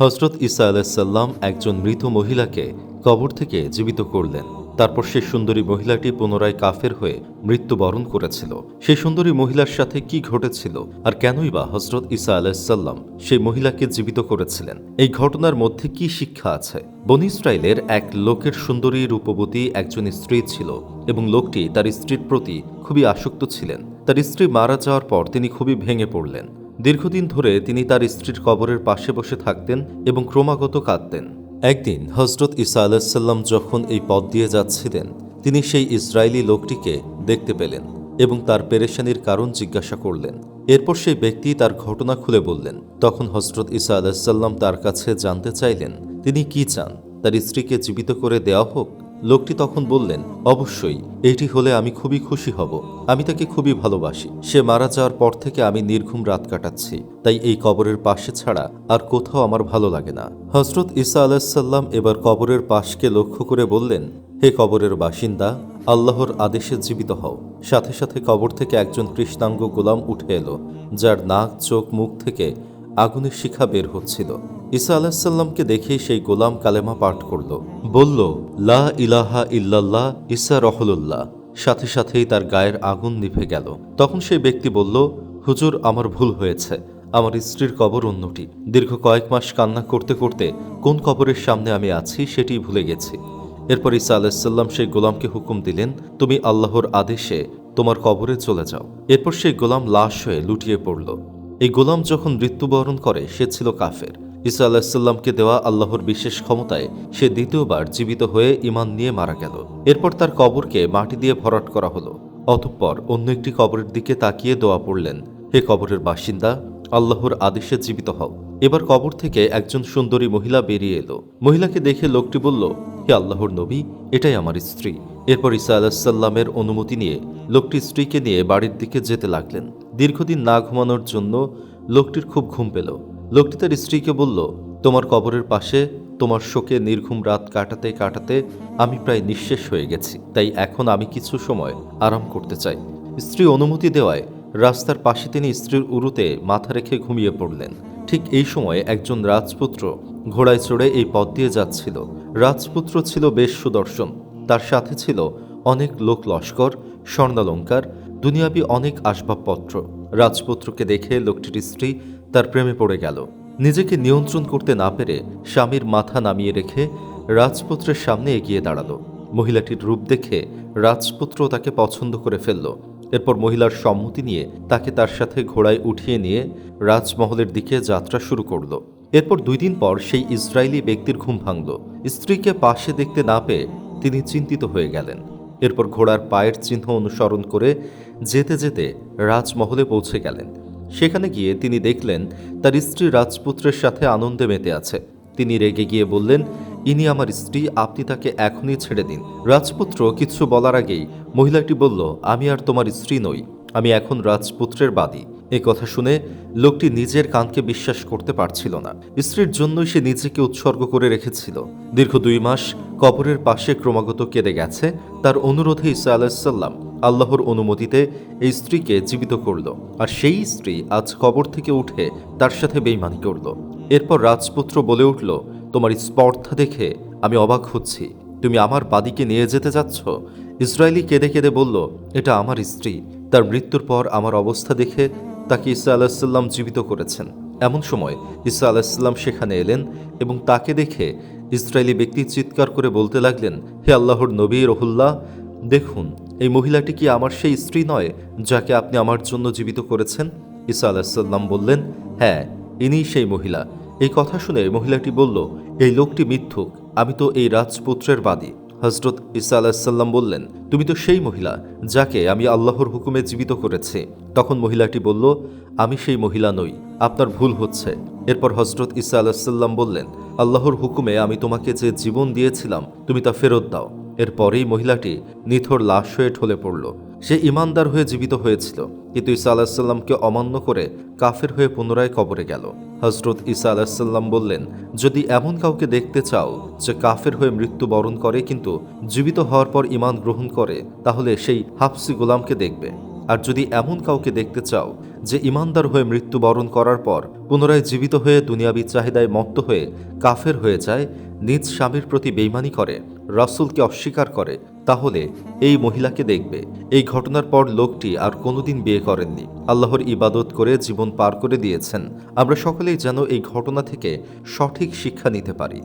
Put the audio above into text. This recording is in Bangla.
হজরত ইসা আলাহিসাল্লাম একজন মৃত মহিলাকে কবর থেকে জীবিত করলেন। তারপর সেই সুন্দরী মহিলাটি পুনরায় কাফের হয়ে মৃত্যুবরণ করেছিল। সেই সুন্দরী মহিলার সাথে কি ঘটেছিল আর কেনই বা হজরত ইসা আলাহিসাল্লাম সেই মহিলাকে জীবিত করেছিলেন? এই ঘটনার মধ্যে কি শিক্ষা আছে? বনি ইসরায়েলের এক লোকের সুন্দরী রূপবতী একজন স্ত্রী ছিল এবং লোকটি তার স্ত্রীর প্রতি খুবই আসক্ত ছিলেন। তার স্ত্রী মারা যাওয়ার পর তিনি খুবই ভেঙে পড়লেন। দীর্ঘদিন ধরে তিনি তার স্ত্রীর কবরের পাশে বসে থাকতেন এবং ক্রমাগত কাঁদতেন। একদিন হজরত ইসা আলাহিসাল্লাম যখন এই পথ দিয়ে যাচ্ছিলেন, তিনি সেই ইসরায়েলি লোকটিকে দেখতে পেলেন এবং তার পেরেশানির কারণ জিজ্ঞাসা করলেন। এরপর সেই ব্যক্তি তার ঘটনা খুলে বললেন। তখন হজরত ইসা আলাহিসাল্লাম তার কাছে জানতে চাইলেন, তিনি কি চান? তার স্ত্রীকে জীবিত করে দেওয়া হোক? লোকটি তখন বললেন, অবশ্যই, এটি হলে আমি খুবই খুশি হব। আমি তাকে খুবই ভালোবাসি। সে মারা যাওয়ার পর থেকে আমি নির্ঘুম রাত কাটাচ্ছি। তাই এই কবরের পাশে ছাড়া আর কোথাও আমার ভালো লাগে না। হজরত ইসা আলাহিসাল্লাম এবার কবরের পাশকে লক্ষ্য করে বললেন, হে কবরের বাসিন্দা, আল্লাহর আদেশে জীবিত হও। সাথে সাথে কবর থেকে একজন কৃষ্ণাঙ্গ গোলাম উঠে এলো, যার নাক, চোখ, মুখ থেকে আগুনের শিখা বের হচ্ছিল। ঈসা আলাহিসাল্লামকে দেখে সেই গোলাম কালেমা পাঠ করল। বলল, লা ইলাহা ইল্লাল্লাহ, ঈসা রহলুল্লাহ। সাথে সাথেই তার গায়ের আগুন নিভে গেল। তখন সেই ব্যক্তি বলল, হুজুর, আমার ভুল হয়েছে। আমার স্ত্রীর কবর অন্যটি। দীর্ঘ কয়েক মাস কান্না করতে করতে কোন কবরের সামনে আমি আছি সেটি ভুলে গেছি। এরপর ঈসা আলাহিসাল্লাম সেই গোলামকে হুকুম দিলেন, তুমি আল্লাহর আদেশে তোমার কবরে চলে যাও। এরপর সেই গোলাম লাশ হয়ে লুটিয়ে পড়ল। এই গোলাম যখন মৃত্যুবরণ করে, সে ছিল কাফের। ঈসা আলাহিসাল্লামকে দেওয়া আল্লাহর বিশেষ ক্ষমতায় সে দ্বিতীয়বার জীবিত হয়ে ইমান নিয়ে মারা গেল। এরপর তার কবরকে মাটি দিয়ে ভরাট করা হলো। অতঃপর অন্য একটি কবরের দিকে তাকিয়ে দোয়া পড়লেন, হে কবরের বাসিন্দা, আল্লাহর আদেশে জীবিত হও। এবার কবর থেকে একজন সুন্দরী মহিলা বেরিয়ে এলো। মহিলাকে দেখে লোকটি বলল, হে আল্লাহর নবী, এটাই আমার স্ত্রী। এরপর ঈসা আলাহিসাল্লামের অনুমতি নিয়ে লোকটি স্ত্রীকে নিয়ে বাড়ির দিকে যেতে লাগলেন। দীর্ঘদিন না ঘুমানোর জন্য লোকটির খুব ঘুম পেল। লোকটি তার স্ত্রীকে বলল, তোমার কবরের পাশে তোমার শোকে নির্ঘুম রাত কাটাতে কাটাতে আমি প্রায় নিঃশেষ হয়ে গেছি। তাই এখন আমি কিছু সময় আরাম করতে চাই। স্ত্রী অনুমতি দেওয়ায় রাস্তার পাশে তিনি স্ত্রীর উরুতে মাথা রেখে ঘুমিয়ে পড়লেন। ঠিক এই সময় একজন রাজপুত্র ঘোড়ায় চড়ে এই পথ দিয়ে যাচ্ছিল। রাজপুত্র ছিল বেশ সুদর্শন। তার সাথে ছিল অনেক লোক লস্কর, স্বর্ণালঙ্কার, দুনিয়াবি অনেক আসবাবপত্র। রাজপুত্রকে দেখে লোকটির স্ত্রী তার প্রেমে পড়ে গেল। নিজেকে নিয়ন্ত্রণ করতে না পেরে স্বামীর মাথা নামিয়ে রেখে রাজপুত্রের সামনে এগিয়ে দাঁড়াল। মহিলাটির রূপ দেখে রাজপুত্র তাকে পছন্দ করে ফেলল। এরপর মহিলার সম্মতি নিয়ে তাকে তার সাথে ঘোড়ায় উঠিয়ে নিয়ে রাজমহলের দিকে যাত্রা শুরু করল। এরপর দুই দিন পর সেই ইসরায়েলি ব্যক্তির ঘুম ভাঙল। স্ত্রীকে পাশে দেখতে না পেয়ে তিনি চিন্তিত হয়ে গেলেন। এরপর ঘোড়ার পায়ের চিহ্ন অনুসরণ করে যেতে যেতে রাজমহলে পৌঁছে গেলেন। সেখানে গিয়ে তিনি দেখলেন তার স্ত্রী রাজপুত্রের সাথে আনন্দে মেতে আছে। তিনি রেগে গিয়ে বললেন, ইনি আমার স্ত্রী, আপনি তাকে এখনই ছেড়ে দিন। রাজপুত্র কিছু বলার আগেই মহিলাটি বলল, আমি আর তোমার স্ত্রী নই, আমি এখন রাজপুত্রের বাদী। এ কথা শুনে লোকটি নিজের কানকে বিশ্বাস করতে পারছিল না। স্ত্রীর জন্যই সে নিজেকে উৎসর্গ করে রেখেছিল। দীর্ঘ দুই মাস কবরের পাশে ক্রমাগত কেঁদে গেছে। তার অনুরোধে ইসা আলাহিসাল্লাম আল্লাহর অনুমতিতে এই স্ত্রীকে জীবিত করল আর সেই স্ত্রী আজ কবর থেকে উঠে তার সাথে বেইমানি করল। এরপর রাজপুত্র বলে উঠল, তোমার স্পর্ধা দেখে আমি অবাক হচ্ছি। তুমি আমার বাদীকে নিয়ে যেতে যাচ্ছ? ইসরায়েলি কেঁদে কেঁদে বলল, এটা আমার স্ত্রী। তার মৃত্যুর পর আমার অবস্থা দেখে তাকে ইসা আলাহিসাল্লাম জীবিত করেছেন। এমন সময় ইসা আলাহিসাল্লাম সেখানে এলেন এবং তাকে দেখে ইসরায়েলি ব্যক্তি চিৎকার করে বলতে লাগলেন, হে আল্লাহর নবী রহুল্লাহ, দেখুন, এই মহিলাটি কি আমার সেই স্ত্রী নয় যাকে আপনি আমার জন্য জীবিত করেছেন? ইসা আলাহিসাল্লাম বললেন হ্যাঁ ইনিই সেই মহিলা। এই কথা শুনে মহিলাটি বলল, এই লোকটি মিথ্যুক, আমি তো এই রাজপুত্রের বাদী। হজরত ইসা আলাহিসাল্লাম বললেন, তুমি তো সেই মহিলা যাকে আমি আল্লাহর হুকুমে জীবিত করেছি। তখন মহিলাটি বলল, আমি সেই মহিলা নই, আপনার ভুল হচ্ছে। এরপর হজরত ইসা আলাহিসাল্লাম বললেন, আল্লাহর হুকুমে আমি তোমাকে যে জীবন দিয়েছিলাম, তুমি তা ফেরত দাও। এরপরেই মহিলাটি নিথর লাশ হয়ে ঠলে পড়ল। সে ইমানদার হয়ে জীবিত হয়েছিল, কিন্তু ঈসা আলাহিসাল্লামকে অমান্য করে কাফের হয়ে পুনরায় কবরে গেল। হজরত ঈসা আলাহিসাল্লাম বললেন, যদি এমন কাউকে দেখতে চাও যে কাফের হয়ে মৃত্যুবরণ করে কিন্তু জীবিত হওয়ার পর ইমান গ্রহণ করে, তাহলে সেই হাফসি গোলামকে দেখবে। আর যদি এমন কাউকে দেখতে চাও যে ইমানদার হয়ে মৃত্যুবরণ করার পর পুনরায় জীবিত হয়ে দুনিয়াবি চাহিদায় মত্ত হয়ে কাফের হয়ে যায়, নিজ স্বামীর প্রতি বেইমানি করে, রাসূলকে অস্বীকার করে তাহলে এই মহিলাকে দেখবে। এই ঘটনার পর লোকটি আর কোনোদিন বিয়ে করেননি। আল্লাহর ইবাদত করে জীবন পার করে দিয়েছেন। আমরা সকলেই যেন এই ঘটনা থেকে সঠিক শিক্ষা নিতে পারি।